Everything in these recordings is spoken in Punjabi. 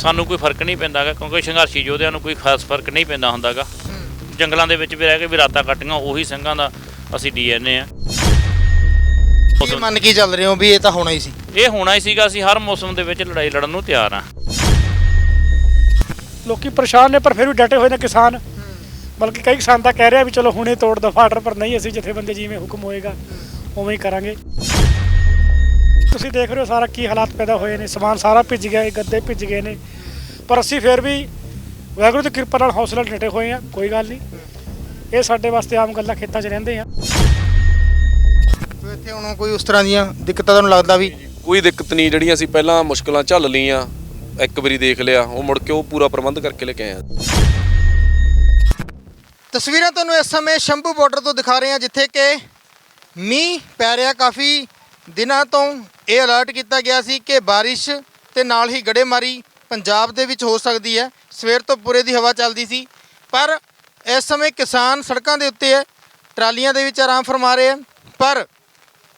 ਸਾਨੂੰ ਕੋਈ ਫ਼ਰਕ ਨਹੀਂ ਪੈਂਦਾਗਾ ਕਿਉਂਕਿ ਸੰਘਰਸ਼ੀ ਯੋਧਿਆਂ ਨੂੰ ਕੋਈ ਖਾਸ ਫ਼ਰਕ ਨਹੀਂ ਪੈਂਦਾ ਹੁੰਦਾਗਾ ਜੰਗਲਾਂ ਦੇ ਵਿੱਚ ਵੀ ਰਹਿ ਕੇ ਵੀ ਰਾਤਾਂ ਕੱਟੀਆਂ ਉਹੀ ਸਿੰਘਾਂ ਦਾ ਅਸੀਂ ਡੀਐਨਏ ਆ। ਤੁਸੀਂ ਮੰਨ ਕੇ ਚੱਲ ਰਹੇ ਹੋ ਵੀ ਇਹ ਤਾਂ ਹੋਣਾ ਹੀ ਸੀ। ਇਹ ਹੋਣਾ ਹੀ ਸੀਗਾ ਅਸੀਂ ਹਰ ਮੌਸਮ ਦੇ ਵਿੱਚ ਲੜਾਈ ਲੜਨ ਨੂੰ ਤਿਆਰ ਆ। ਲੋਕੀ ਪਰੇਸ਼ਾਨ ਨੇ ਪਰ ਫਿਰ ਵੀ ਡਟੇ ਹੋਏ ਨੇ ਕਿਸਾਨ। ਬਲਕਿ ਕਈ ਕਿਸਾਨ ਤਾਂ ਕਹਿ ਰਿਹਾ ਵੀ ਚਲੋ ਹੁਣੇ ਤੋੜ ਦਫਾ ਆਰਡਰ ਪਰ ਨਹੀਂ ਅਸੀਂ ਜਥੇਬੰਦੀ ਜਿਵੇਂ ਹੁਕਮ ਹੋਏਗਾ ਉਵੇਂ ਹੀ ਕਰਾਂਗੇ। ਤੁਸੀਂ ਦੇਖ ਰਹੇ ਹੋ ਸਾਰਾ ਕੀ ਹਾਲਾਤ ਪੈਦਾ ਹੋਏ ਨੇ ਸਮਾਨ ਸਾਰਾ ਭਿੱਜ ਗਿਆ ਇਹ ਗੱਦੇ ਭਿੱਜ ਗਏ ਨੇ। ਪਰ ਅਸੀਂ ਫਿਰ ਵੀ ਵਾਹਿਗੁਰੂ ਦੀ ਕਿਰਪਾ ਨਾਲ ਹੌਸਲਾ ਡਟੇ ਹੋਏ ਆ ਕੋਈ ਗੱਲ ਨਹੀਂ। ਇਹ ਸਾਡੇ ਵਾਸਤੇ ਆਮ ਗੱਲਾਂ ਖੇਤਾਂ 'ਚ ਰਹਿੰਦੇ ਆ। ਇੱਥੇ ਹੁਣ ਕੋਈ ਉਸ ਤਰ੍ਹਾਂ ਦੀਆਂ ਦਿੱਕਤਾਂ ਤੁਹਾਨੂੰ ਲੱਗਦਾ ਵੀ? ਕੋਈ ਦਿੱਕਤ ਨਹੀਂ ਜਿਹੜੀਆਂ ਅਸੀਂ ਪਹਿਲਾਂ ਮੁਸ਼ਕਲਾਂ ਝੱਲ ਲਈਆਂ ਇੱਕ ਵਾਰੀ ਦੇਖ ਲਿਆ ਉਹ ਮੁੜ ਕੇ ਉਹ ਪੂਰਾ ਪ੍ਰਬੰਧ ਕਰਕੇ ਲੈ ਕੇ ਆਏ ਆ ਤਸਵੀਰਾਂ ਤੁਹਾਨੂੰ ਇਸ ਸਮੇਂ ਸ਼ੰਭੂ ਬਾਰਡਰ ਤੋਂ ਦਿਖਾ ਰਹੇ ਹਾਂ ਜਿੱਥੇ ਕਿ ਮੀਂਹ ਪੈ ਰਿਹਾ ਕਾਫੀ ਦਿਨਾਂ ਤੋਂ ਇਹ ਅਲਰਟ ਕੀਤਾ ਗਿਆ ਸੀ ਕਿ ਬਾਰਿਸ਼ ਤੇ ਨਾਲ ਹੀ ਗੜੇਮਾਰੀ ਪੰਜਾਬ ਦੇ ਵਿੱਚ ਹੋ ਸਕਦੀ ਹੈ। ਸਵੇਰ ਤੋਂ ਪੂਰੇ ਦੀ ਹਵਾ ਚੱਲਦੀ ਸੀ। ਪਰ ਇਸ ਸਮੇਂ ਕਿਸਾਨ ਸੜਕਾਂ ਦੇ ਉੱਤੇ ਹੈ, ਟਰਾਲੀਆਂ ਦੇ ਵਿੱਚ ਆਰਾਮ ਫਰਮਾ ਰਹੇ ਹਨ ਪਰ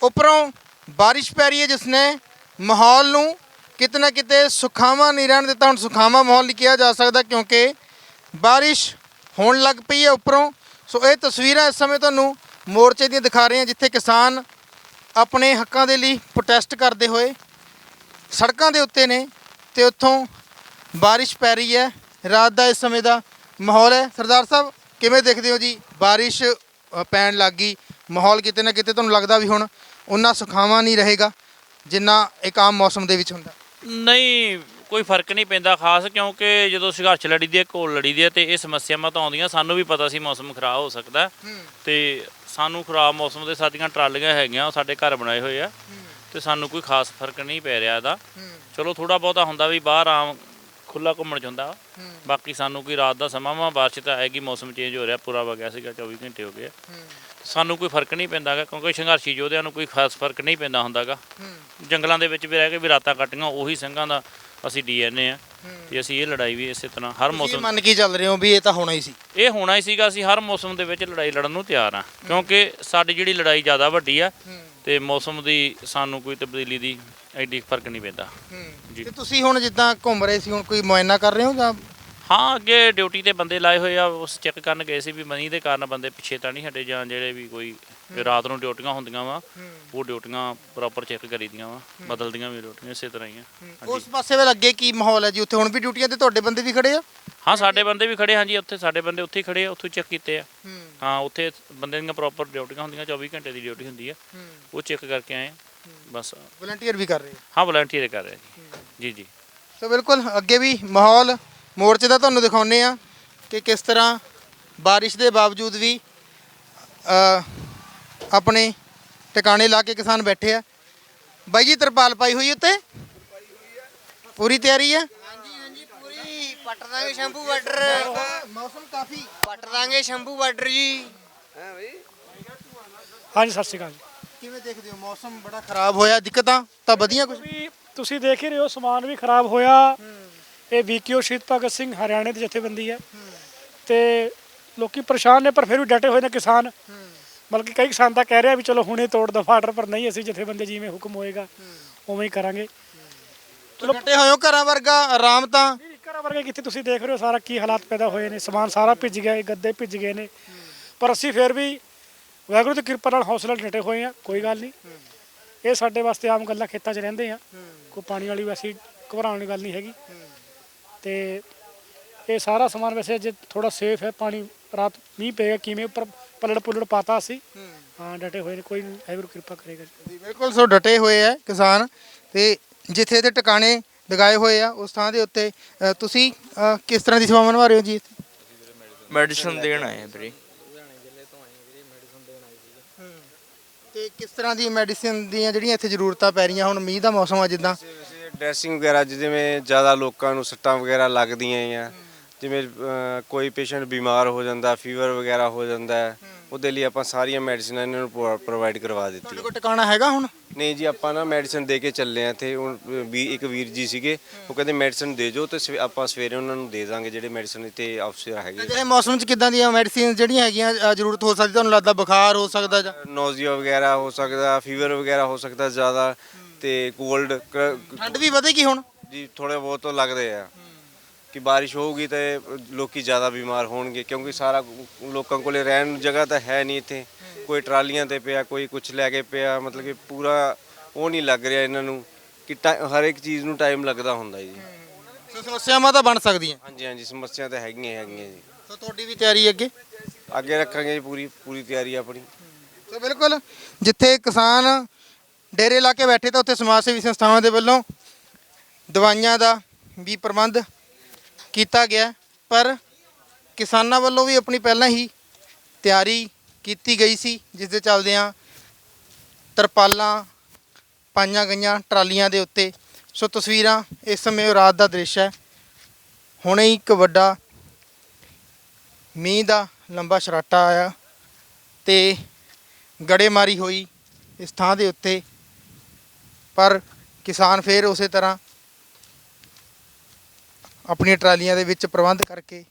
ਉੱਪਰੋਂ ਬਾਰਿਸ਼ ਪੈ ਰਹੀ ਹੈ, ਜਿਸ ਨੇ ਮਾਹੌਲ ਨੂੰ ਕਿਤੇ ਨਾ ਕਿਤੇ ਸੁਖਾਵਾਂ ਨਹੀਂ ਰਹਿਣ ਦਿੱਤਾ। ਹੁਣ ਸੁਖਾਵਾਂ ਮਾਹੌਲ ਨਹੀਂ ਕਿਹਾ ਜਾ ਸਕਦਾ ਕਿਉਂਕਿ ਬਾਰਿਸ਼ ਹੋਣ ਲੱਗ ਪਈ ਹੈ ਉੱਪਰੋਂ। ਸੋ ਇਹ ਤਸਵੀਰਾਂ ਇਸ ਸਮੇਂ ਤੁਹਾਨੂੰ ਮੋਰਚੇ ਦੀਆਂ ਦਿਖਾ ਰਹੇ ਹਾਂ ਜਿੱਥੇ ਕਿਸਾਨ ਆਪਣੇ ਹੱਕਾਂ ਦੇ ਲਈ ਪ੍ਰੋਟੈਸਟ ਕਰਦੇ ਹੋਏ ਸੜਕਾਂ ਦੇ ਉੱਤੇ ਨੇ ਤੇ ਉੱਥੋਂ ਬਾਰਿਸ਼ ਪੈ ਰਹੀ ਹੈ। ਰਾਤ ਦਾ ਇਸ ਸਮੇਂ ਦਾ ਮਾਹੌਲ ਹੈ। ਸਰਦਾਰ ਸਾਹਿਬ ਕਿਵੇਂ ਦੇਖਦੇ ਹੋ ਜੀ? ਬਾਰਿਸ਼ ਪੈਣ ਲੱਗ ਗਈ। ਮਾਹੌਲ ਕਿਤੇ ਨਾ ਕਿਤੇ ਤੁਹਾਨੂੰ ਲੱਗਦਾ ਵੀ ਹੁਣ ਉਹਨਾਂ ਸੁਖਾਵਾਂ ਨਹੀਂ ਰਹੇਗਾ ਜਿੰਨਾ ਇੱਕ ਆਮ ਮੌਸਮ ਦੇ ਵਿੱਚ ਹੁੰਦਾ। ਨਹੀਂ ਕੋਈ ਫ਼ਰਕ ਨਹੀਂ ਪੈਂਦਾ ਖਾਸ ਕਿਉਂਕਿ ਜਦੋਂ ਸੰਘਰਸ਼ ਲੜੀ ਦੀ ਹੈ ਘੋਲ ਲੜੀ ਦੀ ਹੈ ਤੇ ਇਹ ਸਮੱਸਿਆਵਾਂ ਤਾਂ ਆਉਂਦੀਆਂ। ਸਾਨੂੰ ਵੀ ਪਤਾ ਸੀ ਮੌਸਮ ਖਰਾਬ ਹੋ ਸਕਦਾ ਤੇ ਸਾਨੂੰ ਖਰਾਬ ਮੌਸਮ ਦੇ ਸਾਡੀਆਂ ਟਰਾਲੀਆਂ ਹੈਗੀਆਂ, ਉਹ ਸਾਡੇ ਘਰ ਬਣਾਏ ਹੋਏ ਆ ਤੇ ਸਾਨੂੰ ਕੋਈ ਖਾਸ ਫ਼ਰਕ ਨਹੀਂ ਪੈ ਰਿਹਾ ਇਹਦਾ। ਚਲੋ ਥੋੜਾ ਬਹੁਤਾ ਹੁੰਦਾ ਵੀ ਬਾਹਰ ਆਮ ਖੁੱਲਾ ਘੁੰਮਣ ਚ ਹੁੰਦਾ ਬਾਕੀ ਸਾਨੂੰ ਕੋਈ ਰਾਤ ਦਾ ਸਮਾਂ ਵਾ, ਬਾਰਿਸ਼ ਤਾਂ ਆਏਗੀ ਮੌਸਮ ਚੇਂਜ ਹੋ ਰਿਹਾ, ਪੂਰਾ ਵਗਿਆ ਸੀਗਾ 24 ਘੰਟੇ ਹੋ ਗਏ ਆ। ਸਾਨੂੰ ਕੋਈ ਫ਼ਰਕ ਨਹੀਂ ਪੈਂਦਾਗਾ ਕਿਉਂਕਿ ਸੰਘਰਸ਼ੀ ਯੋਧਿਆਂ ਨੂੰ ਕੋਈ ਖਾਸ ਫ਼ਰਕ ਨਹੀਂ ਪੈਂਦਾ ਹੁੰਦਾਗਾ। ਜੰਗਲਾਂ ਦੇ ਵਿੱਚ ਵੀ ਰਹਿ ਕੇ ਵੀ ਰਾਤਾਂ ਕੱਟੀਆਂ, ਉਹੀ ਸਿੰਘਾਂ ਦਾ ਅਸੀਂ ਡੀਐਨਏ ਆ ਤੇ ਅਸੀਂ ਇਹ ਲੜਾਈ ਵੀ ਇਸੇ ਤਰ੍ਹਾਂ ਹਰ ਤੁਸੀਂ ਮੌਸਮ ਮੰਨ ਕੇ ਚੱਲ ਰਹੇ ਹੋ ਵੀ ਇਹ ਤਾਂ ਹੋਣਾ ਹੀ ਸੀ। ਇਹ ਹੋਣਾ ਹੀ ਸੀਗਾ ਅਸੀਂ ਹਰ ਮੌਸਮ ਦੇ ਵਿੱਚ ਲੜਾਈ ਲੜਨ ਨੂੰ ਤਿਆਰ ਆ ਕਿਉਂਕਿ ਸਾਡੀ ਜਿਹੜੀ ਲੜਾਈ ਜ਼ਿਆਦਾ ਵੱਡੀ ਆ ਤੇ ਮੌਸਮ ਦੀ ਸਾਨੂੰ ਕੋਈ ਤਬਦੀਲੀ ਦੀ ਐਡੀ ਫ਼ਰਕ ਨਹੀਂ ਪੈਂਦਾ। ਜੀ। ਤੇ ਤੁਸੀਂ ਹੁਣ ਜਿੱਦਾਂ ਘੁੰਮ ਰਹੇ ਸੀ ਹੁਣ ਕੋਈ ਮੁਆਇਨਾ ਕਰ ਰਹੇ ਹੋ ਜਾਂ ਹਾਂ ਅੱਗੇ ਡਿਊਟੀ ਤੇ ਬੰਦੇ ਲਾਏ ਹੋਏ ਆ ਉਸ ਚੈੱਕ ਕਰਨ ਗਏ ਸੀ ਵੀ ਮਨੀ ਦੇ ਕਾਰਨ ਬੰਦੇ ਪਿੱਛੇ ਤਾਂ ਨਹੀਂ ਹਟੇ ਜਾਂ ਜਿਹੜੇ ਵੀ ਕੋਈ ਰਾਤ ਨੂੰ ਡਿਊਟੀਆਂ ਹੁੰਦੀਆਂ ਵਾ ਉਹ ਡਿਊਟੀਆਂ ਪ੍ਰੋਪਰ ਚੈੱਕ ਕਰੀਦੀਆਂ ਵਾ ਬਦਲਦੀਆਂ ਵੀ ਡਿਊਟੀਆਂ ਇਸੇ ਤਰ੍ਹਾਂ ਹੀ ਆ। ਉਸ ਪਾਸੇ ਵੱਲ ਅੱਗੇ ਕੀ ਮਾਹੌਲ ਹੈ ਜੀ? ਉੱਥੇ ਹੁਣ ਵੀ ਡਿਊਟੀਆਂ ਤੇ ਤੁਹਾਡੇ ਬੰਦੇ ਵੀ ਖੜੇ ਆ? ਹਾਂ ਸਾਡੇ ਬੰਦੇ ਵੀ ਖੜੇ ਹਾਂ ਜੀ ਉੱਥੇ ਸਾਡੇ ਬੰਦੇ ਉੱਥੇ ਹੀ ਖੜੇ ਆ ਉੱਥੋਂ ਚੈੱਕ ਕੀਤੇ ਆ। ਹਾਂ। ਉੱਥੇ ਬੰਦੇ ਦੀਆਂ ਪ੍ਰੋਪਰ ਡਿਊਟੀਆਂ ਹੁੰਦੀਆਂ 24 ਘੰਟੇ ਦੀ ਡਿਊਟੀ ਹੁੰਦੀ ਆ। ਉਹ ਚੈੱਕ ਕਰਕੇ ਆਏ। ਬਸ। ਵਲੰਟੀਅਰ ਵੀ ਕਰ ਰਹੇ ਹਾਂ ਵਲੰਟੀਅਰ ਕਰ ਰਹੇ ਜੀ। ਜੀ ਸੋ ਬਿਲਕੁਲ ਅੱਗੇ ਵੀ ਮਾਹੌਲ ਮੋਰਚੇ ਦਾ ਤੁਹਾਨੂੰ ਦਿਖਾਉਨੇ ਆ ਕਿ ਕਿਸ ਤਰ੍ਹਾਂ ਬਾਰਿਸ਼ ਦੇ ਬਾਵਜੂਦ ਵੀ ਆਪਣੇ ਟਿਕਾਣੇ ਲਾ ਕੇ ਕਿਸਾਨ ਬੈਠੇ ਆ। ਬਾਈ ਜੀ ਤਰਪਾਲ ਪਾਈ ਹੋਈ ਉੱਤੇ? ਪੂਰੀ ਤਿਆਰੀ ਹੈ ਹਾਂਜੀ ਹਾਂਜੀ ਪੂਰੀ। ਪੱਟ ਦਾਂਗੇ ਸ਼ੰਭੂ ਬਾਰਡਰ। ਮੌਸਮ ਕਾਫੀ। ਪੱਟ ਦਾਂਗੇ ਸ਼ੰਭੂ ਬਾਰਡਰ ਜੀ। ਹਾਂਜੀ ਸਤਿ ਸ਼੍ਰੀ ਅਕਾਲ ਜੀ। ਕਿਵੇਂ ਦੇਖਦੇ ਹੋ? ਮੌਸਮ ਬੜਾ ਖਰਾਬ ਹੋਇਆ ਦਿੱਕਤਾਂ ਤਾਂ ਵਧੀਆ ਕੁਝ ਵੀ ਤੁਸੀਂ ਦੇਖ ਹੀ ਰਹੇ ਹੋ ਸਮਾਨ ਵੀ ਖਰਾਬ ਹੋਇਆ। ਇਹ ਵੀਕੀਓ ਸ਼ਹੀਦ ਭਗਤ ਸਿੰਘ ਹਰਿਆਣੇ ਦੀ ਜਥੇਬੰਦੀ ਹੈ। ਤੇ ਲੋਕੀ ਪਰੇਸ਼ਾਨ ਨੇ ਪਰ ਫਿਰ ਵੀ ਡਟੇ ਹੋਏ ਨੇ ਕਿਸਾਨ। ਬਲਕਿ ਕਈ ਕਿਸਾਨ ਤਾਂ ਕਹਿ ਰਿਹਾ ਵੀ ਚਲੋ ਹੁਣੇ ਤੋੜ ਦਫਾ ਆਰਡਰ ਪਰ ਨਹੀਂ ਅਸੀਂ ਜਥੇਬੰਦੀ ਜਿਵੇਂ ਹੁਕਮ ਹੋਏਗਾ ਉਵੇਂ ਹੀ ਕਰਾਂਗੇ। ਚਲੋ ਡਟੇ ਹੋਇਓ ਘਰਾਂ ਵਰਗਾ ਆਰਾਮ ਤਾਂ? ਘਰਾਂ ਵਰਗੇ ਕਿੱਥੇ ਤੁਸੀਂ ਦੇਖ ਰਹੇ ਹੋ ਸਾਰਾ ਕੀ ਹਾਲਾਤ ਪੈਦਾ ਹੋਏ ਨੇ ਸਮਾਨ ਸਾਰਾ ਭਿੱਜ ਗਿਆ ਗੱਦੇ ਭਿੱਜ ਗਏ ਨੇ। ਪਰ ਅਸੀਂ ਫਿਰ ਵੀ ਵਾਹਿਗੁਰੂ ਦੀ ਕਿਰਪਾ ਨਾਲ ਹੌਸਲਾ ਡਟੇ ਹੋਏ ਆ ਕੋਈ ਗੱਲ ਨਹੀਂ। ਇਹ ਸਾਡੇ ਵਾਸਤੇ ਆਮ ਗੱਲਾਂ ਖੇਤਾਂ 'ਚ ਰਹਿੰਦੇ ਆ। ਕੋਈ ਪਾਣੀ ਵਾਲੀ ਵੈਸੀ ਘਬਰਾਉਣ ਵਾਲੀ ਗੱਲ ਨਹੀਂ ਹੈਗੀ। ਤੇ ਇਹ ਸਾਰਾ ਸਮਾਨ ਵੈਸੇ ਜੇ ਥੋੜਾ ਸੇਫ ਹੈ ਪਾਣੀ ਰਾਤ ਮੀਂਹ ਪਏਗਾ ਕਿਵੇਂ ਉੱਪਰ ਪਲੜ ਪੁਲੜ ਪਾਤਾ ਅਸੀਂ ਹਾਂ। ਡਟੇ ਹੋਏ ਨੇ ਕੋਈ ਵਾਹਿਗੁਰੂ ਕਿਰਪਾ ਕਰੇਗਾ ਜੀ। ਬਿਲਕੁਲ ਸੋ ਡਟੇ ਹੋਏ ਆ ਕਿਸਾਨ ਤੇ ਜਿੱਥੇ ਤੇ ਟਿਕਾਣੇ ਲਗਾਏ ਹੋਏ ਆ ਉਸ ਥਾਂ ਦੇ ਉੱਤੇ ਤੁਸੀਂ ਕਿਸ ਤਰ੍ਹਾਂ ਦੀ ਸੇਵਾ ਨਿਭਾ ਰਹੇ ਹੋ ਜੀ? ਮੈਡੀਸਨ ਦੇਣ ਆਏ ਆ ਵੀਰੇ। ਤੇ ਕਿਸ ਤਰ੍ਹਾਂ ਦੀ ਮੈਡੀਸਿਨ ਦੀਆਂ ਜਿਹੜੀਆਂ ਇੱਥੇ ਜ਼ਰੂਰਤਾਂ ਪੈ ਰਹੀਆਂ ਹੁਣ ਮੀਂਹ ਦਾ ਮੌਸਮ ਆ ਜਿੱਦਾਂ? ਡਰੈਸਿੰਗ ਵਗੈਰਾ 'ਚ ਜਿਵੇਂ ਜ਼ਿਆਦਾ ਲੋਕਾਂ ਨੂੰ ਸੱਟਾਂ ਵਗੈਰਾ ਲੱਗਦੀਆਂ ਆ। ਜਿਵੇਂ ਕੋਈ ਪੇਸ਼ੈਂਟ ਬਿਮਾਰ ਹੋ ਜਾਂਦਾ ਫੀਵਰ ਵਗੈਰਾ ਹੋ ਜਾਂਦਾ ਉਹਦੇ ਲਈ ਆਪਾਂ ਸਾਰੀਆਂ ਮੈਡੀਸਿਨਾਂ ਇਹਨਾਂ ਨੂੰ ਪ੍ਰੋਵਾਈਡ ਕਰਵਾ ਦਿੱਤੀ ਤੁਹਾਡੇ ਕੋਲ ਟਿਕਾਣਾ ਹੈਗਾ ਹੁਣ? ਨਹੀਂ ਜੀ ਆਪਾਂ ਨਾ ਮੈਡੀਸਿਨ ਦੇ ਕੇ ਚੱਲੇ ਆ ਇੱਥੇ। ਹੁਣ ਵੀ ਇੱਕ ਵੀਰ ਜੀ ਸੀਗੇ ਉਹ ਕਹਿੰਦੇ ਮੈਡੀਸਿਨ ਦੇ ਜੋ ਤੇ ਆਪਾਂ ਸਵੇਰੇ ਉਹਨਾਂ ਨੂੰ ਦੇ ਦਾਂਗੇ ਜਿਹੜੇ ਮੈਡੀਸਿਨ ਇੱਥੇ ਅਫਸਰ ਹੈਗੇ। ਜਿਹੜੇ ਮੌਸਮ 'ਚ ਕਿੱਦਾਂ ਦੀਆਂ ਮੈਡੀਸਿਨ ਜਿਹੜੀਆਂ ਹੈਗੀਆਂ ਜ਼ਰੂਰਤ ਹੋ ਸਕਦੀ ਤੁਹਾਨੂੰ ਲੱਗਦਾ ਬੁਖਾਰ ਹੋ ਸਕਦਾ ਜਾਂ? ਨੋਜ਼ੀਆ ਵਗੈਰਾ ਹੋ ਸਕਦਾ ਫੀਵਰ ਵਗੈਰਾ ਹੋ ਸਕਦਾ ਜ਼ਿਆਦਾ। ਤੇ ਕੋਲਡ ਠੰਡ ਵੀ ਵਧੇਗੀ ਹੁਣ? ਜੀ ਥੋੜੇ ਬਹੁਤ ਲੱਗਦੇ ਆ। ਕਿ ਬਾਰਿਸ਼ ਹੋਊਗੀ ਤੇ ਲੋਕੀ ਜ਼ਿਆਦਾ ਬਿਮਾਰ ਹੋਣਗੇ ਕਿਉਂਕਿ ਸਾਰਾ ਲੋਕਾਂ ਕੋਲੇ ਰਹਿਣ ਨੂੰ ਜਗ੍ਹਾ ਤਾਂ ਹੈ ਨਹੀਂ ਇੱਥੇ। ਕੋਈ ਟਰਾਲੀਆਂ ਤੇ ਪਿਆ ਕੋਈ ਕੁਝ ਲੈ ਕੇ ਪਿਆ ਮਤਲਬ ਕਿ ਪੂਰਾ ਉਹ ਨਹੀਂ ਲੱਗ ਰਿਹਾ ਇਹਨਾਂ ਨੂੰ ਕਿ ਹਰ ਇੱਕ ਚੀਜ਼ ਨੂੰ ਟਾਈਮ ਲੱਗਦਾ ਹੁੰਦਾ ਜੀ। ਸੋ ਸਮੱਸਿਆਵਾਂ ਤਾਂ ਬਣ ਸਕਦੀਆਂ। ਹਾਂਜੀ ਹਾਂਜੀ ਸਮੱਸਿਆ ਤਾਂ ਹੈਗੀਆਂ ਹੈਗੀਆਂ ਜੀ। ਸੋ ਤੁਹਾਡੀ ਵੀ ਤਿਆਰੀ ਅੱਗੇ? ਅੱਗੇ ਰੱਖਾਂਗੇ ਜੀ ਪੂਰੀ ਪੂਰੀ ਤਿਆਰੀ ਆਪਣੀ। ਸੋ ਬਿਲਕੁਲ ਜਿੱਥੇ ਕਿਸਾਨ ਡੇਰੇ ਲਾ ਕੇ ਬੈਠੇ ਤਾਂ ਉੱਥੇ ਸਮਾਜ ਸੇਵੀ ਸੰਸਥਾਵਾਂ ਦੇ ਵੱਲੋਂ ਦਵਾਈਆਂ ਦਾ ਵੀ ਪ੍ਰਬੰਧ ਕੀਤਾ ਗਿਆ ਪਰ ਕਿਸਾਨਾਂ ਵੱਲੋਂ ਵੀ ਆਪਣੀ ਪਹਿਲਾਂ ਹੀ ਤਿਆਰੀ ਕੀਤੀ ਗਈ ਸੀ, ਜਿਸ ਦੇ ਚੱਲਦਿਆਂ ਤਰਪਾਲਾਂ ਪਾਈਆਂ ਗਈਆਂ ਟਰਾਲੀਆਂ ਦੇ ਉੱਤੇ। ਸੋ ਤਸਵੀਰਾਂ ਇਸ ਸਮੇਂ ਉਹ ਰਾਤ ਦਾ ਦ੍ਰਿਸ਼ ਹੈ। ਹੁਣੇ ਹੀ ਇੱਕ ਵੱਡਾ ਮੀਂਹ ਦਾ ਲੰਬਾ ਸ਼ਰਾਟਾ ਆਇਆ ਤੇ ਗੜੇਮਾਰੀ ਹੋਈ ਇਸ ਥਾਂ ਦੇ ਉੱਤੇ। ਪਰ ਕਿਸਾਨ ਫੇਰ ਉਸੇ ਤਰ੍ਹਾਂ ਆਪਣੀਆਂ ਟਰਾਲੀਆਂ ਦੇ ਵਿੱਚ ਪ੍ਰਬੰਧ ਕਰਕੇ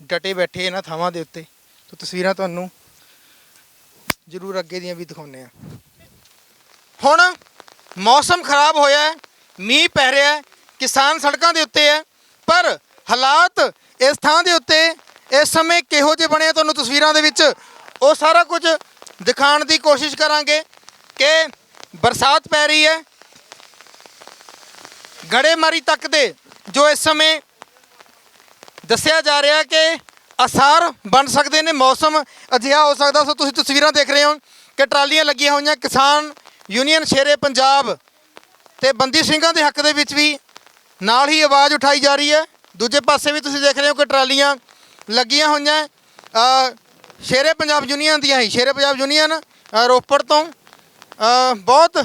ਡਟੇ ਬੈਠੇ ਇਹਨਾਂ ਥਾਵਾਂ ਦੇ ਉੱਤੇ। ਤੋ ਤਸਵੀਰਾਂ ਤੁਹਾਨੂੰ ਜ਼ਰੂਰ ਅੱਗੇ ਦੀਆਂ ਵੀ ਦਿਖਾਉਂਦੇ ਆ ਹੁਣ ਮੌਸਮ ਖਰਾਬ ਹੋਇਆ ਹੈ, ਮੀਂਹ ਪੈ ਰਿਹਾ ਹੈ, ਕਿਸਾਨ ਸੜਕਾਂ ਦੇ ਉੱਤੇ ਹੈ, ਪਰ ਹਾਲਾਤ ਇਸ ਥਾਂ ਦੇ ਉੱਤੇ ਇਸ ਸਮੇਂ ਕਿਹੋ ਜਿਹੇ ਬਣੇ ਆ ਤੁਹਾਨੂੰ ਤਸਵੀਰਾਂ ਦੇ ਵਿੱਚ, ਉਹ ਸਾਰਾ ਕੁਝ ਦਿਖਾਉਣ ਦੀ ਕੋਸ਼ਿਸ਼ ਕਰਾਂਗੇ ਕਿ ਬਰਸਾਤ ਪੈ ਰਹੀ ਹੈ। ਗੜੇਮਾਰੀ ਤੱਕ ਦੇ ਜੋ ਇਸ ਸਮੇਂ ਦੱਸਿਆ ਜਾ ਰਿਹਾ ਕਿ ਅਸਾਰ ਬਣ ਸਕਦੇ ਨੇ, ਮੌਸਮ ਅਜਿਹਾ ਹੋ ਸਕਦਾ। ਸੋ ਤੁਸੀਂ ਤਸਵੀਰਾਂ ਦੇਖ ਰਹੇ ਹੋ ਕਿ ਟਰਾਲੀਆਂ ਲੱਗੀਆਂ ਹੋਈਆਂ, ਕਿਸਾਨ ਯੂਨੀਅਨ ਸ਼ੇਰੇ ਪੰਜਾਬ ਤੇ ਬੰਦੀ ਸਿੰਘਾਂ ਦੇ ਹੱਕ ਦੇ ਵਿੱਚ ਵੀ ਨਾਲ ਹੀ ਆਵਾਜ਼ ਉਠਾਈ ਜਾ ਰਹੀ ਹੈ। ਦੂਜੇ ਪਾਸੇ ਵੀ ਤੁਸੀਂ ਦੇਖ ਰਹੇ ਹੋ ਕਿ ਟਰਾਲੀਆਂ ਲੱਗੀਆਂ ਹੋਈਆਂ। ਸ਼ੇਰੇ ਪੰਜਾਬ ਯੂਨੀਅਨ ਦੀਆਂ ਹੀ, ਸ਼ੇਰੇ ਪੰਜਾਬ ਯੂਨੀਅਨ ਰੋਪੜ ਤੋਂ ਬਹੁਤ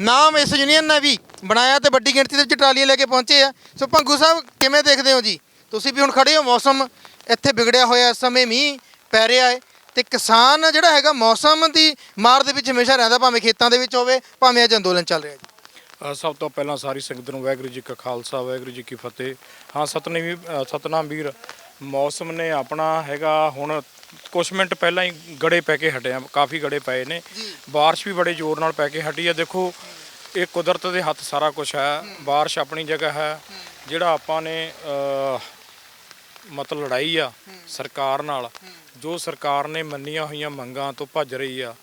ਨਾਮ ਇਸ ਯੂਨੀਅਨ ਨੇ ਵੀ ਬਣਾਇਆ ਤੇ ਵੱਡੀ ਗਿਣਤੀ ਦੇ ਵਿੱਚ ਟਰਾਲੀਆਂ ਲੈ ਕੇ ਪਹੁੰਚੇ ਆ। ਸੋ ਭੰਗੂ ਸਾਹਿਬ ਕਿਵੇਂ ਦੇਖਦੇ ਹੋ ਜੀ? ਤੁਸੀਂ ਵੀ ਹੁਣ ਖੜੇ ਹੋ ਮੌਸਮ ਇੱਥੇ ਵਿਗੜਿਆ ਹੋਇਆ ਇਸ ਸਮੇਂ ਮੀਂਹ ਪੈ ਰਿਹਾ ਹੈ ਤੇ ਕਿਸਾਨ ਜਿਹੜਾ ਹੈਗਾ ਮੌਸਮ ਦੀ ਮਾਰ ਦੇ ਵਿੱਚ ਹਮੇਸ਼ਾ ਰਹਿੰਦਾ ਭਾਵੇਂ ਖੇਤਾਂ ਦੇ ਵਿੱਚ ਹੋਵੇ ਭਾਵੇਂ ਅੱਜ ਅੰਦੋਲਨ ਚੱਲ ਰਿਹਾ ਜੀ ਸਭ ਤੋਂ ਪਹਿਲਾਂ ਸਾਰੀ ਸੰਗਤ ਨੂੰ ਵਾਹਿਗੁਰੂ ਜੀ ਕਾ ਖਾਲਸਾ ਵਾਹਿਗੁਰੂ ਜੀ ਕੀ ਫਤਿਹ। ਹਾਂ ਸਤਨਾਮ ਅ, ਸਤਨਾਮ ਵੀਰ ਮੌਸਮ ਨੇ ਆਪਣਾ ਹੈਗਾ ਹੁਣ ਕੁਛ ਮਿੰਟ ਪਹਿਲਾਂ ਹੀ ਗੜੇ ਪੈ ਕੇ ਹਟੇ ਆ ਕਾਫੀ ਗੜੇ ਪਏ ਨੇ। ਬਾਰਿਸ਼ ਵੀ ਬੜੇ ਜ਼ੋਰ ਨਾਲ ਪੈ ਕੇ ਹਟੀ ਆ। ਦੇਖੋ ਇਹ ਕੁਦਰਤ ਦੇ ਹੱਥ ਸਾਰਾ ਕੁਝ ਹੈ। ਬਾਰਿਸ਼ ਆਪਣੀ ਜਗ੍ਹਾ ਹੈ। ਜਿਹੜਾ ਆਪਾਂ ਨੇ ਮਤਲਬ ਲੜਾਈ ਆ ਸਰਕਾਰ ਨਾਲ ਜੋ ਸਰਕਾਰ ਨੇ ਮੰਨੀਆਂ ਹੋਈਆਂ ਮੰਗਾਂ ਤੋਂ ਭੱਜ ਰਹੀ ਆ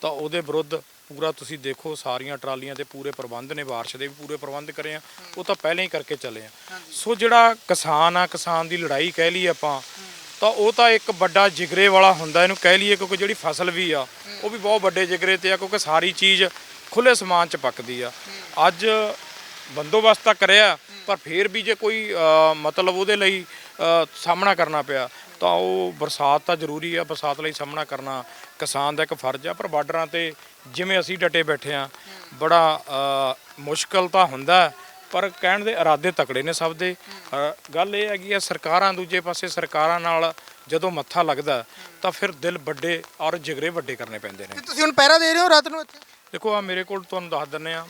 ਤਾਂ ਉਹਦੇ ਵਿਰੁੱਧ ਪੂਰਾ ਤੁਸੀਂ ਦੇਖੋ ਸਾਰੀਆਂ ਟਰਾਲੀਆਂ ਤੇ ਪੂਰੇ ਪ੍ਰਬੰਧ ਨੇ ਬਾਰਿਸ਼ ਦੇ ਵੀ ਪੂਰੇ ਪ੍ਰਬੰਧ ਕਰੇ ਆ ਉਹ ਤਾਂ ਪਹਿਲਾਂ ਹੀ ਕਰਕੇ ਚੱਲੇ ਆ। ਸੋ ਜਿਹੜਾ ਕਿਸਾਨ ਆ ਕਿਸਾਨ ਦੀ ਲੜਾਈ ਕਹਿ ਲਈਏ ਆਪਾਂ ਤਾਂ ਉਹ ਤਾਂ ਇੱਕ ਵੱਡਾ ਜਿਗਰੇ ਵਾਲਾ ਹੁੰਦਾ ਇਹਨੂੰ ਕਹਿ ਲਈਏ ਕਿਉਂਕਿ ਜਿਹੜੀ ਫਸਲ ਵੀ ਆ ਉਹ ਵੀ ਬਹੁਤ ਵੱਡੇ ਜਿਗਰੇ ਤੇ ਆ ਕਿਉਂਕਿ ਸਾਰੀ ਚੀਜ਼ ਖੁੱਲੇ ਸਮਾਨ ਚ ਪੱਕਦੀ ਆ। ਅੱਜ ਬੰਦੋਬਸਤ ਤਾਂ ਕਰਿਆ ਪਰ ਫਿਰ ਵੀ ਜੇ ਕੋਈ ਮਤਲਬ ਉਹਦੇ ਲਈ ਸਾਹਮਣਾ ਕਰਨਾ ਪਿਆ ਤਾਂ ਉਹ ਬਰਸਾਤ ਤਾਂ ਜ਼ਰੂਰੀ ਆ ਬਰਸਾਤ ਲਈ ਸਾਹਮਣਾ ਕਰਨਾ ਕਿਸਾਨ ਦਾ ਇੱਕ ਫਰਜ਼ ਆ ਪਰ ਬਾਰਡਰਾਂ ਤੇ ਜਿਵੇਂ ਅਸੀਂ ਡਟੇ ਬੈਠੇ ਆ ਬੜਾ ਮੁਸ਼ਕਲ ਤਾਂ ਹੁੰਦਾ ਪਰ ਕਹਿਣ ਦੇ ਇਰਾਦੇ ਤਕੜੇ ਨੇ ਸਭ ਦੇ। ਗੱਲ ਇਹ ਹੈਗੀ ਆ ਸਰਕਾਰਾਂ ਦੂਜੇ ਪਾਸੇ ਸਰਕਾਰਾਂ ਨਾਲ ਜਦੋਂ ਮੱਥਾ ਲੱਗਦਾ ਤਾਂ ਫਿਰ ਦਿਲ ਵੱਡੇ ਔਰ ਜਿਗਰੇ ਵੱਡੇ ਕਰਨੇ ਪੈਂਦੇ ਨੇ। ਤੁਸੀਂ ਹੁਣ ਪਹਿਰਾ ਦੇ ਰਹੇ ਹੋ ਰਾਤ ਨੂੰ ਇੱਥੇ? ਦੇਖੋ ਆ ਮੇਰੇ ਕੋਲ ਤੁਹਾਨੂੰ ਦੱਸ ਦਿੰਨੇ ਆ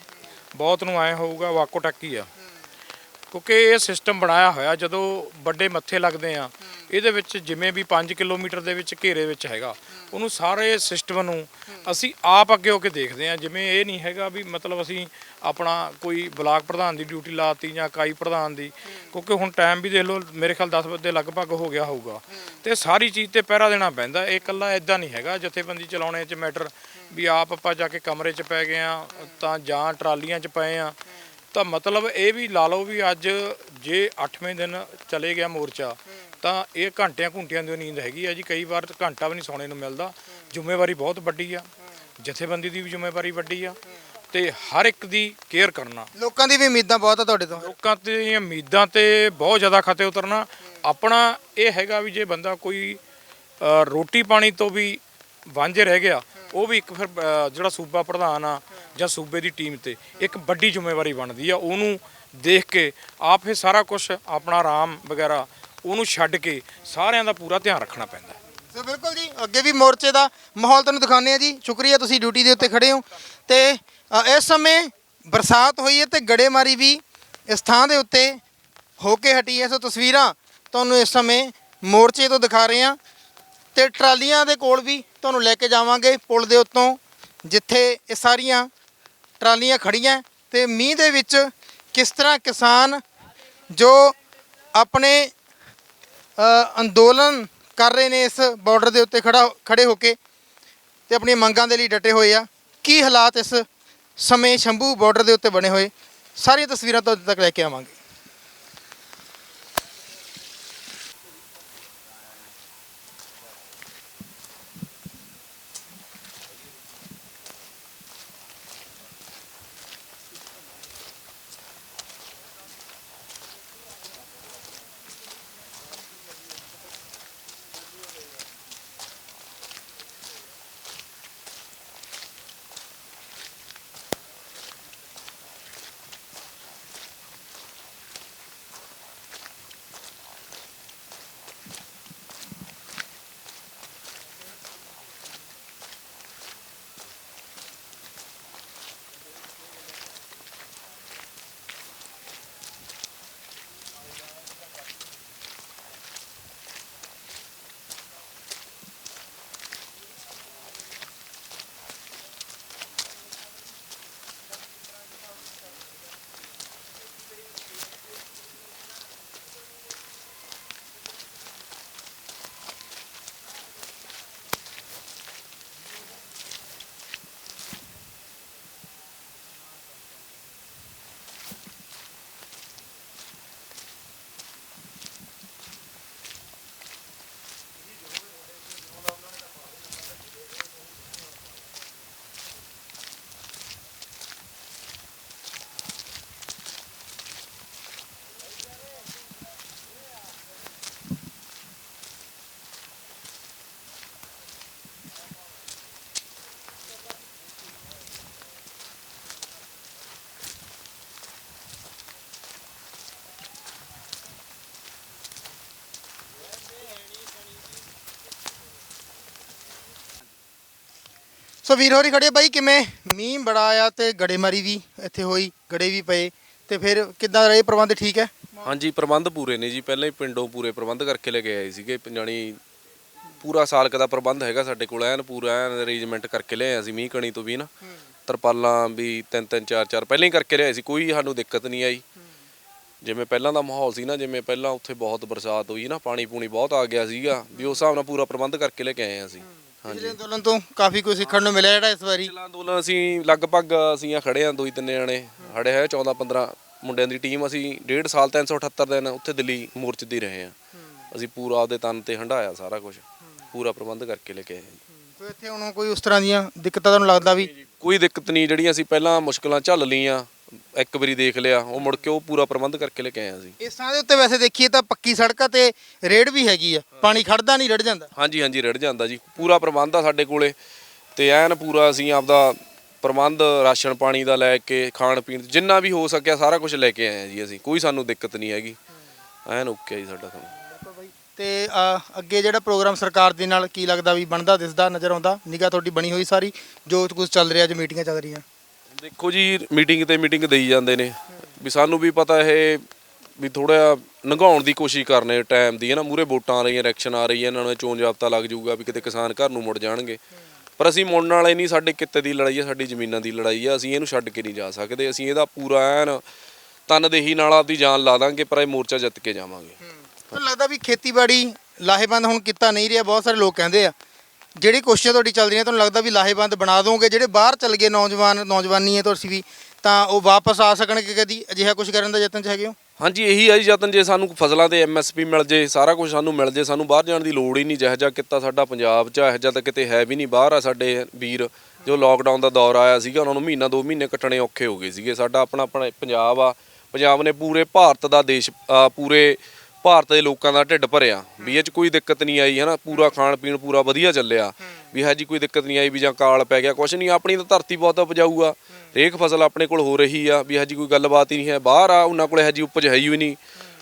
ਬਹੁਤ ਨੂੰ ਐ ਹੋਊਗਾ ਵਾਕੋ ਟੱਕੀ ਆ। ਕਿਉਂਕਿ ਇਹ ਸਿਸਟਮ ਬਣਾਇਆ ਹੋਇਆ, ਜਦੋਂ ਵੱਡੇ ਮੱਥੇ ਲੱਗਦੇ ਆ, ਇਹਦੇ ਵਿੱਚ ਜਿਵੇਂ ਵੀ 5 ਕਿਲੋਮੀਟਰ ਦੇ ਵਿੱਚ ਘੇਰੇ ਵਿੱਚ ਹੈਗਾ, ਉਹਨੂੰ ਸਾਰੇ ਸਿਸਟਮ ਨੂੰ ਅਸੀਂ ਆਪ ਅੱਗੇ ਹੋ ਕੇ ਦੇਖਦੇ ਆ, ਜਿਵੇਂ ਇਹ ਨਹੀਂ ਹੈਗਾ ਵੀ ਮਤਲਬ ਅਸੀਂ ਆਪਣਾ ਕੋਈ ਬਲਾਕ ਪ੍ਰਧਾਨ ਦੀ ਡਿਊਟੀ ਲਾਤੀ ਜਾਂ ਇਕਾਈ ਪ੍ਰਧਾਨ ਦੀ, ਕਿਉਂਕਿ ਹੁਣ ਟਾਈਮ ਵੀ ਦੇਖ ਲਓ, ਮੇਰੇ ਖਿਆਲ 10 ਵਜੇ ਦੇ ਲਗਭਗ ਹੋ ਗਿਆ ਹੋਊਗਾ। ਤੇ ਸਾਰੀ ਚੀਜ਼ ਤੇ ਪਹਿਰਾ ਦੇਣਾ ਪੈਂਦਾ, ਇਹ ਇਕੱਲਾ ਇਦਾਂ ਨਹੀਂ ਹੈਗਾ, ਜਥੇਬੰਦੀ ਚਲਾਉਣੇ 'ਚ ਮੈਟਰ ਵੀ ਆਪ ਆਪਾਂ ਜਾ ਕੇ ਕਮਰੇ 'ਚ ਪੈ ਗਏ ਆ, ਤਾਂ ਜਾਂ ਟਰਾਲੀਆਂ 'ਚ ਪਏ ਆ ਤਾਂ ਮਤਲਬ ਇਹ ਵੀ ਲਾ ਲਓ ਵੀ ਅੱਜ ਜੇ 8ਵੇਂ ਦਿਨ ਚਲੇ ਗਿਆ ਮੋਰਚਾ ਤਾਂ ਇਹ ਘੰਟਿਆਂ ਘੁੰਟਿਆਂ ਦੀ ਨੀਂਦ ਹੈਗੀ ਆ ਜੀ। ਕਈ ਵਾਰ ਤਾਂ ਘੰਟਾ ਵੀ ਨਹੀਂ ਸੌਣੇ ਨੂੰ ਮਿਲਦਾ। ਜ਼ਿੰਮੇਵਾਰੀ ਬਹੁਤ ਵੱਡੀ ਆ। ਜਥੇਬੰਦੀ ਦੀ ਵੀ ਜ਼ਿੰਮੇਵਾਰੀ ਵੱਡੀ ਆ। ਤੇ ਹਰ ਇੱਕ ਦੀ ਕੇਅਰ ਕਰਨਾ। ਲੋਕਾਂ ਦੀ ਵੀ ਉਮੀਦਾਂ ਬਹੁਤ ਆ ਤੁਹਾਡੇ ਤੋਂ। ਲੋਕਾਂ ਦੀਆਂ ਉਮੀਦਾਂ ਤੇ ਬਹੁਤ ਜ਼ਿਆਦਾ ਖਤੇ ਉਤਰਨਾ। ਆਪਣਾ ਇਹ ਹੈਗਾ ਵੀ ਜੇ ਬੰਦਾ ਕੋਈ ਰੋਟੀ ਪਾਣੀ ਤੋਂ ਵੀ ਵਾਂਝੇ ਰਹਿ ਗਿਆ ਉਹ ਵੀ ਇੱਕ ਫਿਰ ਜਿਹੜਾ ਸੂਬਾ ਪ੍ਰਧਾਨ ਆ ਜਾਂ ਸੂਬੇ ਦੀ ਟੀਮ ਤੇ ਇੱਕ ਵੱਡੀ ਜ਼ਿੰਮੇਵਾਰੀ ਬਣਦੀ ਆ ਉਹਨੂੰ ਦੇਖ ਕੇ ਆਪ ਇਹ ਸਾਰਾ ਕੁਝ ਆਪਣਾ ਆਰਾਮ ਵਗੈਰਾ ਉਹਨੂੰ ਛੱਡ ਕੇ ਸਾਰਿਆਂ ਦਾ ਪੂਰਾ ਧਿਆਨ ਰੱਖਣਾ ਪੈਂਦਾ ਸੋ ਬਿਲਕੁਲ ਜੀ ਅੱਗੇ ਵੀ ਮੋਰਚੇ ਦਾ ਮਾਹੌਲ ਤੁਹਾਨੂੰ ਦਿਖਾਉਂਦੇ ਆ ਜੀ। ਸ਼ੁਕਰੀਆ ਤੁਸੀਂ ਡਿਊਟੀ ਦੇ ਉੱਤੇ ਖੜੇ ਹੋ। ਤੇ ਅ, ਇਸ ਸਮੇਂ ਬਰਸਾਤ ਹੋਈ ਹੈ ਤੇ ਗੜੇਮਾਰੀ ਵੀ ਇਸ ਥਾਂ ਦੇ ਉੱਤੇ ਹੋ ਕੇ ਹਟੀ ਹੈ। ਸੋ ਤਸਵੀਰਾਂ ਤੁਹਾਨੂੰ ਇਸ ਸਮੇਂ ਮੋਰਚੇ ਤੋਂ ਦਿਖਾ ਰਹੇ ਹਾਂ। ਤੇ ਟਰਾਲੀਆਂ ਦੇ ਕੋਲ ਵੀ ਤੁਹਾਨੂੰ ਲੈ ਕੇ ਜਾਵਾਂਗੇ ਪੁਲ ਦੇ ਉੱਤੋਂ ਜਿੱਥੇ ਇਹ ਸਾਰੀਆਂ ਟਰਾਲੀਆਂ ਖੜੀਆਂ ਤੇ ਮੀਂਹ ਦੇ ਵਿੱਚ ਕਿਸ ਤਰ੍ਹਾਂ ਕਿਸਾਨ ਜੋ ਆਪਣੇ ਅੰਦੋਲਨ ਕਰ ਰਹੇ ਨੇ ਇਸ ਬਾਰਡਰ ਦੇ ਉੱਤੇ ਖੜਾ, ਖੜੇ ਹੋ ਕੇ ਤੇ ਆਪਣੀਆਂ ਮੰਗਾਂ ਦੇ ਲਈ ਡਟੇ ਹੋਏ ਆ। ਕੀ ਹਾਲਾਤ ਇਸ ਸਮੇਂ ਸ਼ੰਭੂ ਬਾਰਡਰ ਦੇ ਉੱਤੇ ਬਣੇ ਹੋਏ? ਸਾਰੀਆਂ ਤਸਵੀਰਾਂ ਤੁਹਾਡੇ ਤੱਕ ਲੈ ਕੇ ਆਵਾਂਗੇ। ਸੋ ਵੀਰ ਹੋਰੀ ਖੜੇ ਬਾਈ ਕਿਵੇਂ? ਮੀਂਹ ਬੜਾ ਆਇਆ ਤੇ ਗੜੇਮਾਰੀ ਵੀ ਇੱਥੇ ਹੋਈ ਗੜੇ ਵੀ ਪਏ ਤੇ ਫਿਰ ਕਿੱਦਾਂ ਰਹੇ ਪ੍ਰਬੰਧ ਠੀਕ ਹੈ? ਹਾਂਜੀ ਪ੍ਰਬੰਧ ਪੂਰੇ ਨੇ ਜੀ ਪਹਿਲਾਂ ਹੀ ਪਿੰਡੋਂ ਪੂਰੇ ਪ੍ਰਬੰਧ ਕਰਕੇ ਲੈ ਕੇ ਆਏ ਸੀਗੇ ਜਾਣੀ ਪੂਰਾ ਸਾਲ ਦਾ ਪ੍ਰਬੰਧ ਹੈਗਾ ਸਾਡੇ ਕੋਲ ਐਨ ਪੂਰਾ ਐਨ ਅਰੇਂਜਮੈਂਟ ਕਰਕੇ ਲਿਆਏ ਅਸੀਂ ਮੀਂਹ ਕਣੀ ਤੋਂ ਵੀ ਨਾ ਤਰਪਾਲਾਂ ਵੀ ਤਿੰਨ ਤਿੰਨ ਚਾਰ ਚਾਰ ਪਹਿਲਾਂ ਹੀ ਕਰਕੇ ਲਿਆਏ ਸੀ ਕੋਈ ਸਾਨੂੰ ਦਿੱਕਤ ਨਹੀਂ ਆਈ। ਜਿਵੇਂ ਪਹਿਲਾਂ ਦਾ ਮਾਹੌਲ ਸੀ ਨਾ ਜਿਵੇਂ ਪਹਿਲਾਂ ਉੱਥੇ ਬਹੁਤ ਬਰਸਾਤ ਹੋਈ ਨਾ ਪਾਣੀ ਪੂਣੀ ਬਹੁਤ ਆ ਗਿਆ ਸੀਗਾ ਵੀ ਉਸ ਹਿਸਾਬ ਨਾਲ ਪੂਰਾ ਪ੍ਰਬੰਧ ਕਰਕੇ ਲੈ ਕੇ ਆਏ ਅਸੀਂ। ਪਿਛਲੇ ਅੰਦੋਲਨ ਤੋਂ ਕਾਫੀ ਕੁਝ ਸਿੱਖਣ ਨੂੰ ਮਿਲਿਆ ਜਿਹੜਾ ਇਸ ਵਾਰੀ। ਪਿਛਲਾ ਅੰਦੋਲਨ ਅਸੀਂ ਲਗਭਗ ਅਸੀਂ ਆ ਖੜੇ ਆ ਦੋ ਹੀ ਤਿੰਨ ਜਣੇ ਖੜੇ ਹੈ 14 15 ਮੁੰਡਿਆਂ ਦੀ ਟੀਮ। ਅਸੀਂ ਡੇਢ ਸਾਲ 378 ਦਿਨ ਉੱਥੇ ਦਿੱਲੀ ਮੋਰਚੇ ਦੀ ਰਹੇ ਆ। ਅਸੀਂ ਪੂਰਾ ਆਪਦੇ ਤਨ ਤੇ ਹੰਡਾਇਆ ਸਾਰਾ ਕੁਝ। ਪੂਰਾ ਪ੍ਰਬੰਧ ਕਰਕੇ ਲੈ ਕੇ ਆਏ ਇੱਥੇ ਹੁਣ ਕੋਈ ਉਸ ਤਰ੍ਹਾਂ ਦੀਆਂ ਦਿੱਕਤਾਂ ਤੁਹਾਨੂੰ ਲੱਗਦਾ ਵੀ? ਕੋਈ ਦਿੱਕਤ ਨਹੀਂ। ਜਿਹੜੀਆਂ ਅਸੀਂ ਪਹਿਲਾਂ ਮੁਸ਼ਕਲਾਂ ਝੱਲ ਲਈਆਂ ਇੱਕ ਵਾਰੀ ਦੇਖ ਲਿਆ ਉਹ ਮੁੜ ਕੇ ਉਹ ਪੂਰਾ ਪ੍ਰਬੰਧ ਕਰਕੇ ਲੈ ਕੇ ਹਾਂ ਅਸੀਂ ਇਸ ਥਾਂ ਦੇ ਉੱਤੇ ਵੈਸੇ ਦੇਖੀਏ ਤਾਂ ਪੱਕੀ ਸੜਕਾਂ ਤੇ ਰੇਡ ਵੀ ਹੈਗੀ ਆ ਪਾਣੀ ਖੜਦਾ ਨਹੀਂ ਰੜ ਜਾਂਦਾ। ਹਾਂਜੀ ਹਾਂਜੀ ਰੜ ਜਾਂਦਾ ਜੀ। ਪੂਰਾ ਪ੍ਰਬੰਧ ਆ ਸਾਡੇ ਕੋਲੇ ਤੇ ਐਨ ਪੂਰਾ ਅਸੀਂ ਆਪਦਾ ਪ੍ਰਬੰਧ ਰਾਸ਼ਨ ਪਾਣੀ ਦਾ ਲੈ ਕੇ ਖਾਣ ਪੀਣ ਜਿੰਨਾ ਵੀ ਹੋ ਸਕਿਆ ਸਾਰਾ ਕੁਝ ਲੈ ਕੇ ਆਏ ਆ ਜੀ ਅਸੀਂ। ਕੋਈ ਸਾਨੂੰ ਦਿੱਕਤ ਨਹੀਂ ਹੈਗੀ। ਐਨ ਓਕੇ ਜੀ ਸਾਡਾ ਕੰਮ। ਤੇ ਅ, ਅੱਗੇ ਜਿਹੜਾ ਪ੍ਰੋਗਰਾਮ ਸਰਕਾਰ ਦੇ ਨਾਲ ਕੀ ਲੱਗਦਾ ਵੀ ਬਣਦਾ ਦਿਸਦਾ ਨਜ਼ਰ ਆਉਂਦਾ? ਨਿਗਾਹ ਤੁਹਾਡੀ ਬਣੀ ਹੋਈ ਸਾਰੀ ਜੋ ਕੁਝ ਚੱਲ ਰਿਹਾ ਜੋ ਮੀਟਿੰਗਾਂ ਚੱਲ ਰਹੀਆਂ। ਦੇਖੋ ਜੀ ਮੀਟਿੰਗ ਤੇ ਮੀਟਿੰਗ ਦੇਈ ਜਾਂਦੇ ਨੇ। ਵੀ ਸਾਨੂੰ ਵੀ ਪਤਾ ਇਹ ਵੀ ਥੋੜਾ ਨਗਾਉਣ ਦੀ ਕੋਸ਼ਿਸ਼ ਕਰਨੇ ਟਾਈਮ ਦੀ, ਹੈ ਨਾ? ਮੂਰੇ ਵੋਟਾਂ ਆ ਰਹੀਆਂ ਇਲੈਕਸ਼ਨ ਆ ਰਹੀ ਹੈ ਇਹਨਾਂ ਨੂੰ ਚੋਣ ਜਾਬਤਾ ਲੱਗ ਜਾਊਗਾ ਵੀ ਕਿਤੇ ਕਿਸਾਨ ਘਰ ਨੂੰ ਮੁੜ ਜਾਣਗੇ। ਪਰ ਅਸੀਂ ਮੁੜਨ ਵਾਲੇ ਨਹੀਂ, ਸਾਡੇ ਕਿੱਤੇ ਦੀ ਲੜਾਈ ਹੈ ਸਾਡੀ ਜ਼ਮੀਨਾਂ ਦੀ ਲੜਾਈ ਹੈ ਅਸੀਂ ਇਹਨੂੰ ਛੱਡ ਕੇ ਨਹੀਂ ਜਾ ਸਕਦੇ। ਅਸੀਂ ਇਹਦਾ ਪੂਰਾ ਐਨ ਤਨਦੇਹੀ ਨਾਲ ਆਪਦੀ ਜਾਨ ਲਾ ਦਾਂਗੇ, ਪਰ ਇਹ ਮੋਰਚਾ ਜਿੱਤ ਕੇ ਜਾਵਾਂਗੇ। ਤੁਹਾਨੂੰ ਲੱਗਦਾ ਵੀ ਖੇਤੀਬਾੜੀ ਲਾਹੇਬੰਦ ਹੁਣ ਕੀਤਾ ਨਹੀਂ ਰਿਹਾ, ਬਹੁਤ ਸਾਰੇ ਲੋਕ ਕਹਿੰਦੇ ਆ ਜਿਹੜੀ ਕੋਸ਼ਿਸ਼ਾਂ ਤੁਹਾਡੀ ਚੱਲ ਰਹੀਆਂ, ਤੁਹਾਨੂੰ ਲੱਗਦਾ ਵੀ ਲਾਹੇਵੰਦ ਬਣਾ ਦੋਗੇ? ਜਿਹੜੇ ਬਾਹਰ ਚੱਲ ਗਏ ਨੌਜਵਾਨ, ਨੌਜਵਾਨੀ ਹੈ ਤੁਸੀਂ ਵੀ, ਤਾਂ ਉਹ ਵਾਪਸ ਆ ਸਕਣਗੇ ਕਦੀ? ਅਜਿਹਾ ਕੁਝ ਕਰਨ ਦਾ ਯਤਨ ਚ ਹੈਗੇ ਹੋ? ਹਾਂਜੀ, ਇਹੀ ਆ ਜੀ ਯਤਨ, ਜੇ ਸਾਨੂੰ ਫਸਲਾਂ ਤੇ ਐਮਐਸਪੀ ਮਿਲ ਜੇ, ਸਾਰਾ ਕੁਝ ਸਾਨੂੰ ਮਿਲ ਜੇ, ਸਾਨੂੰ ਬਾਹਰ ਜਾਣ ਦੀ ਲੋੜ ਹੀ ਨਹੀਂ, ਜਿਹੋ ਜਿਹਾ ਕਿੱਤਾ ਸਾਡਾ ਪੰਜਾਬ 'ਚ ਇਹੋ ਜਿਹਾ ਤਾਂ ਕਿਤੇ ਹੈ ਵੀ ਨਹੀਂ। ਬਾਹਰ ਆ ਸਾਡੇ ਵੀਰ, ਜੋ ਲੋਕਡਾਊਨ ਦਾ ਦੌਰ ਆਇਆ ਸੀਗਾ, ਉਹਨਾਂ ਨੂੰ ਮਹੀਨਾ, ਦੋ ਮਹੀਨੇ ਕੱਟਣੇ ਔਖੇ ਹੋ ਗਏ ਸੀਗੇ। ਸਾਡਾ ਆਪਣਾ ਆਪਣਾ ਪੰਜਾਬ ਆ, ਪੰਜਾਬ ਨੇ ਪੂਰੇ ਭਾਰਤ ਦਾ ਦੇਸ਼ ਪੂਰੇ ਭਾਰਤ ਦੇ ਲੋਕਾਂ ਦਾ ਢਿੱਡ ਭਰਿਆ, ਵੀ ਇਹ 'ਚ ਕੋਈ ਦਿੱਕਤ ਨਹੀਂ ਆਈ, ਹਨਾ? ਪੂਰਾ ਖਾਣ ਪੀਣ ਪੂਰਾ ਵਧੀਆ ਚੱਲਿਆ। ਵੀ ਹੈ ਜੀ, ਕੋਈ ਦਿੱਕਤ ਨਹੀਂ ਆਈ, ਵੀ ਜਾਂ ਕਾਲ ਪੈ ਗਿਆ, ਕੁਛ ਨਹੀਂ, ਆਪਣੀ ਤਾਂ ਧਰਤੀ ਬਹੁਤ ਉਪਜਾਊ ਆ। ਹਰੇਕ ਫਸਲ ਆਪਣੇ ਕੋਲ ਹੋ ਰਹੀ ਆ, ਵੀ ਹੈ ਜੀ, ਕੋਈ ਗੱਲਬਾਤ ਹੀ ਨਹੀਂ ਹੈ। ਬਾਹਰ ਆ, ਉਹਨਾਂ ਕੋਲੇ ਹੈ ਜੀ ਉਪਜ ਹੈ ਹੀ ਨਹੀਂ।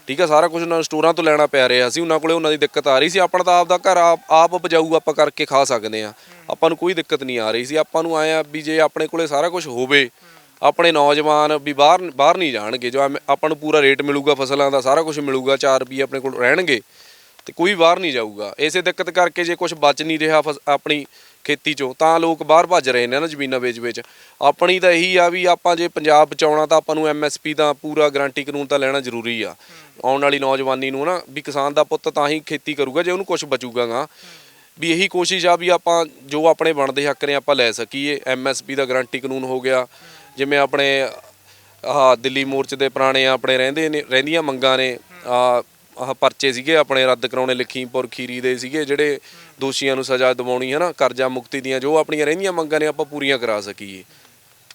ਠੀਕ ਆ, ਸਾਰਾ ਕੁਝ ਉਹਨਾਂ ਨੂੰ ਸਟੋਰਾਂ ਤੋਂ ਲੈਣਾ ਪੈ ਰਿਹਾ ਸੀ, ਉਹਨਾਂ ਕੋਲੇ ਉਹਨਾਂ ਦੀ ਦਿੱਕਤ ਆ ਰਹੀ ਸੀ। ਆਪਣਾ ਤਾਂ ਆਪਦਾ ਘਰ ਆਪ ਆਪ ਉਪਜਾਊ ਆਪਾਂ ਕਰਕੇ ਖਾ ਸਕਦੇ ਆ। ਆਪਾਂ ਨੂੰ ਕੋਈ ਦਿੱਕਤ ਨਹੀਂ ਆ ਰਹੀ ਸੀ। ਆਪਾਂ ਨੂੰ ਆਇਆ ਵੀ ਜੇ ਆਪਣੇ ਕੋਲੇ ਸਾਰਾ ਕੁਝ ਹੋਵੇ ਆਪਣੇ ਨੌਜਵਾਨ ਵੀ ਬਾਹਰ ਬਾਹਰ ਨਹੀਂ ਜਾਣਗੇ, ਜੋ ਐਵੇਂ ਆਪਾਂ ਨੂੰ ਪੂਰਾ ਰੇਟ ਮਿਲੂਗਾ ਫਸਲਾਂ ਦਾ, ਸਾਰਾ ਕੁਝ ਮਿਲੂਗਾ 4 ਰੁਪਏ ਆਪਣੇ ਕੋਲ ਰਹਿਣਗੇ, ਤੇ ਕੋਈ ਬਾਹਰ ਨਹੀਂ ਜਾਊਗਾ। ਇਸੇ ਦਿੱਕਤ ਕਰਕੇ ਜੇ ਕੁਝ ਬਚ ਨਹੀਂ ਰਿਹਾ ਫਸ- ਆਪਣੀ ਖੇਤੀ ਚੋਂ, ਤਾਂ ਲੋਕ ਬਾਹਰ ਭੱਜ ਰਹੇ ਨੇ ਨਾ ਜ਼ਮੀਨਾਂ ਵੇਚ-ਵੇਚ ਆਪਣੀ ਤਾਂ ਇਹੀ ਆ ਵੀ ਆਪਾਂ ਜੇ ਪੰਜਾਬ ਬਚਾਉਣਾ, ਤਾਂ ਆਪਾਂ ਨੂੰ ਐਮਐਸਪੀ ਦਾ ਪੂਰਾ ਗਾਰੰਟੀ ਕਾਨੂੰਨ ਤਾਂ ਲੈਣਾ ਜ਼ਰੂਰੀ ਆ। ਆਉਣ ਵਾਲੀ ਨੌਜਵਾਨੀ ਨੂੰ ਨਾ, ਵੀ ਕਿਸਾਨ ਦਾ ਪੁੱਤ ਤਾਂ ਹੀ ਖੇਤੀ ਕਰੂਗਾ, ਜੇ ਉਹਨੂੰ ਕੁਝ ਬਚੂਗਾਗਾ ਵੀ ਇਹੀ ਕੋਸ਼ਿਸ਼ ਆ ਵੀ ਆਪਾਂ ਜੋ ਆਪਣੇ ਬਣਦੇ ਹੱਕ ਨੇ, ਆਪਾਂ ਲੈ ਸਕੀਏ। ਐਮਐਸਪੀ ਦਾ ਗਾਰੰਟੀ ਕਾਨੂੰਨ ਹੋ ਗਿਆ। ਜਿਵੇਂ ਆਪਣੇ ਆਹ ਦਿੱਲੀ ਮੋਰਚੇ ਦੇ ਪੁਰਾਣੇ ਆਪਣੇ ਰਹਿੰਦੇ ਨੇ ਰਹਿੰਦੀਆਂ ਮੰਗਾਂ ਨੇ ਆ ਆਹ ਪਰਚੇ ਸੀਗੇ ਆਪਣੇ ਰੱਦ ਕਰਾਉਣੇ ਲਖੀਮਪੁਰ ਖੀਰੀ ਦੇ ਸੀਗੇ ਜਿਹੜੇ ਦੋਸ਼ੀਆਂ ਨੂੰ ਸਜ਼ਾ ਦਿਵਾਉਣੀ ਹੈ ਨਾ ਕਰਜ਼ਾ ਮੁਕਤੀ ਦੀਆਂ ਜੋ ਆਪਣੀਆਂ ਰਹਿੰਦੀਆਂ ਮੰਗਾਂ ਨੇ ਆਪਾਂ ਪੂਰੀਆਂ ਕਰਾ ਸਕੀਏ।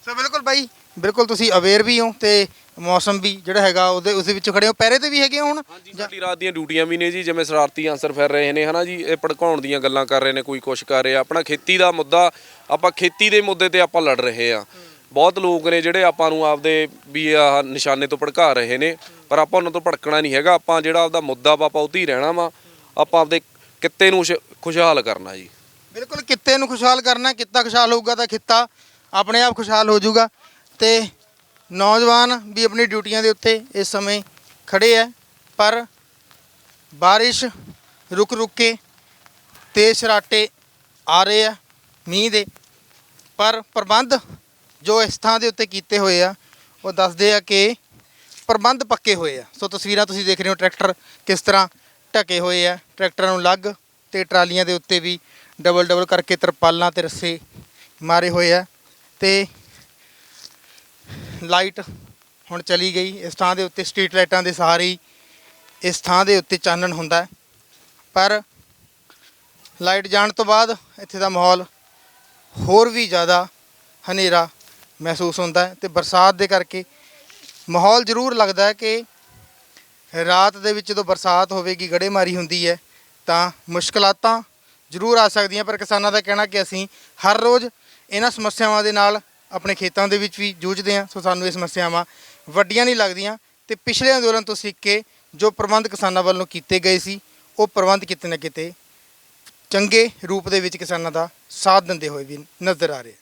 ਸੋ ਬਿਲਕੁਲ ਬਾਈ ਬਿਲਕੁਲ ਤੁਸੀਂ ਅਵੇਅਰ ਵੀ ਹੋ ਤੇ ਮੌਸਮ ਵੀ ਜਿਹੜਾ ਹੈਗਾ ਉਹਦੇ ਉਸ ਵਿੱਚ ਖੜੇ ਹੋ। ਪਹਿਰੇ ਤੇ ਵੀ ਹੈਗੇ ਹੋ ਹੁਣ? ਹਾਂਜੀ ਸਾਡੀ ਰਾਤ ਦੀਆਂ ਡਿਊਟੀਆਂ ਵੀ ਨੇ ਜੀ ਜਿਵੇਂ ਸ਼ਰਾਰਤੀ ਆਂਸਰ ਫਿਰ ਰਹੇ ਨੇ ਹਨਾ ਜੀ ਇਹ ਭੜਕਾਉਣ ਦੀਆਂ ਗੱਲਾਂ ਕਰ ਰਹੇ ਨੇ ਕੋਈ ਕੁਛ ਕਰ ਰਿਹਾ ਆਪਣਾ ਖੇਤੀ ਦਾ ਮੁੱਦਾ ਆਪਾਂ ਖੇਤੀ ਦੇ ਮੁੱਦੇ ਤੇ ਆਪਾਂ ਲੜ ਰਹੇ ਆ ਬਹੁਤ ਲੋਕ ਨੇ ਜਿਹੜੇ ਆਪਾਂ ਨੂੰ ਆਪਦੇ ਵੀ ਆਹ ਨਿਸ਼ਾਨੇ ਤੋਂ ਭੜਕਾ ਰਹੇ ਨੇ, ਪਰ ਆਪਾਂ ਉਹਨਾਂ ਤੋਂ ਭੜਕਣਾ ਨਹੀਂ ਹੈਗਾ। ਆਪਾਂ ਜਿਹੜਾ ਆਪਦਾ ਮੁੱਦਾ ਵਾ, ਆਪਾਂ ਉੱਥੇ ਹੀ ਰਹਿਣਾ ਵਾ, ਆਪਾਂ ਆਪਦੇ ਕਿੱਤੇ ਨੂੰ ਖੁਸ਼- ਖੁਸ਼ਹਾਲ ਕਰਨਾ ਜੀ। ਬਿਲਕੁਲ, ਕਿੱਤੇ ਨੂੰ ਖੁਸ਼ਹਾਲ ਕਰਨਾ, ਕਿੱਤਾ ਖੁਸ਼ਹਾਲ ਹੋਊਗਾ ਤਾਂ ਖਿੱਤਾ, ਆਪਣੇ ਆਪ ਖੁਸ਼ਹਾਲ ਹੋ ਜਾਊਗਾ। ਤੇ ਨੌਜਵਾਨ ਵੀ ਆਪਣੀ ਡਿਊਟੀਆਂ ਦੇ ਉੱਤੇ ਇਸ ਸਮੇਂ ਖੜੇ ਹੈ ਪਰ ਬਾਰਿਸ਼ ਰੁਕ ਰੁਕ ਕੇ ਤੇਜ਼ ਸਰਾਟੇ ਆ ਰਹੇ ਆ, ਮੀਂਹ ਦੇ। ਪਰ ਪ੍ਰਬੰਧ ਜੋ ਇਸ ਥਾਂ ਦੇ ਉੱਤੇ ਕੀਤੇ ਹੋਏ ਆ, ਉਹ ਦੱਸਦੇ ਆ ਕਿ ਪ੍ਰਬੰਧ ਪੱਕੇ ਹੋਏ ਆ। ਸੋ ਤਸਵੀਰਾਂ ਤੁਸੀਂ ਦੇਖ ਰਹੇ ਹੋ, ਟਰੈਕਟਰ ਕਿਸ ਤਰ੍ਹਾਂ ਢਕੇ ਹੋਏ ਆ। ਟਰੈਕਟਰਾਂ ਨੂੰ ਲੱਗ ਤੇ ਟਰਾਲੀਆਂ ਦੇ ਉੱਤੇ ਵੀ ਡਬਲ ਡਬਲ ਕਰਕੇ ਤਰਪਾਲਾਂ ਤੇ ਰੱਸੇ ਮਾਰੇ ਹੋਏ ਆ ਤੇ ਲਾਈਟ ਹੁਣ ਚਲੀ ਗਈ। ਇਸ ਥਾਂ ਦੇ ਉੱਤੇ ਸਟਰੀਟ ਲਾਈਟਾਂ ਦੇ ਸਹਾਰੇ ਇਸ ਥਾਂ ਦੇ ਉੱਤੇ ਚਾਨਣ ਹੁੰਦਾ ਪਰ ਲਾਈਟ ਜਾਣ ਤੋਂ ਬਾਅਦ ਇੱਥੇ ਦਾ ਮਾਹੌਲ ਹੋਰ ਵੀ ਜ਼ਿਆਦਾ ਹਨੇਰਾ ਮਹਿਸੂਸ ਹੁੰਦਾ ਹੈ ਤੇ ਬਰਸਾਤ ਦੇ ਕਰਕੇ ਮਾਹੌਲ ਜ਼ਰੂਰ ਲੱਗਦਾ ਹੈ ਕਿ ਰਾਤ ਦੇ ਵਿੱਚ ਜਦੋਂ ਬਰਸਾਤ ਹੋਵੇਗੀ, ਗੜੇਮਾਰੀ ਹੁੰਦੀ ਹੈ, ਤਾਂ ਮੁਸ਼ਕਲਾਤਾਂ ਜ਼ਰੂਰ ਆ ਸਕਦੀਆਂ। ਪਰ ਕਿਸਾਨਾਂ ਦਾ ਕਹਿਣਾ ਕਿ ਅਸੀਂ ਹਰ ਰੋਜ਼ ਇਹਨਾਂ ਸਮੱਸਿਆਵਾਂ ਦੇ ਨਾਲ ਆਪਣੇ ਖੇਤਾਂ ਦੇ ਵਿੱਚ ਵੀ ਜੂਝਦੇ ਹਾਂ। ਸੋ ਸਾਨੂੰ ਇਹ ਸਮੱਸਿਆਵਾਂ ਵੱਡੀਆਂ ਨਹੀਂ ਲੱਗਦੀਆਂ ਤੇ ਪਿਛਲੇ ਅੰਦੋਲਨ ਤੋਂ ਸਿੱਖ ਕੇ ਜੋ ਪ੍ਰਬੰਧ ਕਿਸਾਨਾਂ ਵੱਲੋਂ ਕੀਤੇ ਗਏ ਸੀ, ਉਹ ਪ੍ਰਬੰਧ ਕਿਤੇ ਨਾ ਕਿਤੇ ਚੰਗੇ ਰੂਪ ਦੇ ਵਿੱਚ ਕਿਸਾਨਾਂ ਦਾ ਸਾਥ ਦਿੰਦੇ ਹੋਏ ਵੀ ਨਜ਼ਰ ਆ ਰਹੇ